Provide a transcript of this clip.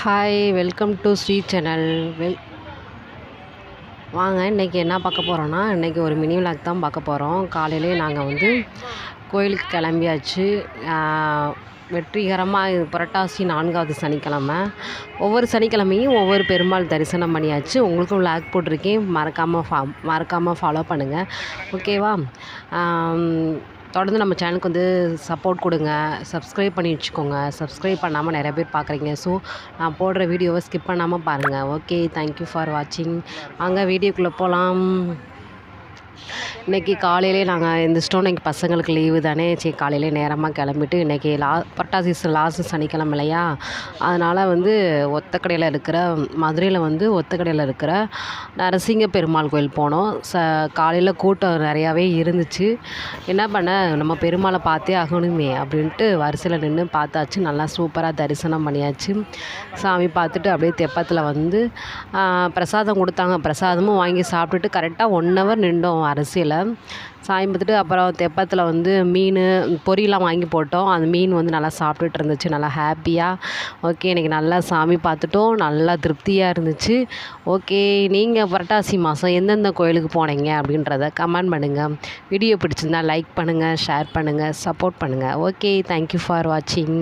Hi welcome to Sri channel well வாங்க இன்றைக்கி என்ன பார்க்க போகிறோன்னா இன்றைக்கி ஒரு மினி விளாக் தான் பார்க்க போகிறோம் காலையிலே நாங்கள் வந்து கோயிலுக்கு கிளம்பியாச்சு. வெற்றிகரமாக புரட்டாசி நான்காவது சனிக்கிழமை. ஒவ்வொரு சனிக்கிழமையும் ஒவ்வொரு பெருமாள் தரிசனம் பண்ணியாச்சு. உங்களுக்கும் லாக் போட்டிருக்கேன். மறக்காமல் ஃபா மறக்காமல் ஃபாலோ பண்ணுங்கள் ஓகேவா தொடர்ந்து நம்ம சேனலுக்கு வந்து சப்போர்ட் கொடுங்க. சப்ஸ்கிரைப் பண்ணி வச்சுக்கோங்க. சப்ஸ்கிரைப் பண்ணாமல் நிறைய பேர் பார்க்குறீங்க. ஸோ நான் போடுற வீடியோவை ஸ்கிப் பண்ணாமல் பாருங்கள் ஓகே தேங்க்யூ ஃபார் வாட்சிங் வாங்க வீடியோக்குள்ளே போகலாம் இன்றைக்கி காலையிலே நாங்கள் எழுந்திரிச்சிட்டோம் இன்றைக்கி பசங்களுக்கு லீவு தானே. சரி காலையிலே நேரமாக கிளம்பிட்டு இன்றைக்கி லா புரட்டாசி லாஸ்ட்டு சனிக்கிழமை இல்லையா? அதனால் வந்து ஒத்தக்கடையில் இருக்கிற மதுரையில் வந்து ஒத்தக்கடையில் இருக்கிற நரசிங்க பெருமாள் கோயில் போனோம். ச காலையில் கூட்டம் நிறையாவே இருந்துச்சு. என்ன பண்ண நம்ம பெருமாளை பார்த்தே ஆகணுமே அப்படின்ட்டு வரிசையில் நின்று பார்த்தாச்சு. நல்லா சூப்பராக தரிசனம் பண்ணியாச்சு. சாமி பார்த்துட்டு அப்படியே தெப்பத்தில் வந்து பிரசாதம் கொடுத்தாங்க. பிரசாதமும் வாங்கி சாப்பிட்டுட்டு கரெக்டாக ஒன் ஹவர் நின்றோம். அரசியலில் சாமி பார்த்துட்டு அப்புறம் தெப்பத்தில் வந்து மீன் பொரியெலாம் வாங்கி போட்டோம். அந்த மீன் வந்து நல்லா சாப்பிட்டுட்டு இருந்துச்சு. நல்லா ஹாப்பியாக ஓகே இன்றைக்கி நல்லா சாமி பார்த்துட்டோம். நல்லா திருப்தியாக இருந்துச்சு. ஓகே நீங்கள் புரட்டாசி மாதம் எந்தெந்த கோயிலுக்கு போனீங்க அப்படின்றத கமெண்ட் பண்ணுங்கள் வீடியோ பிடிச்சிருந்தா லைக் பண்ணுங்கள் ஷேர் பண்ணுங்கள் சப்போர்ட் பண்ணுங்கள் ஓகே தேங்க்யூ ஃபார் வாட்சிங்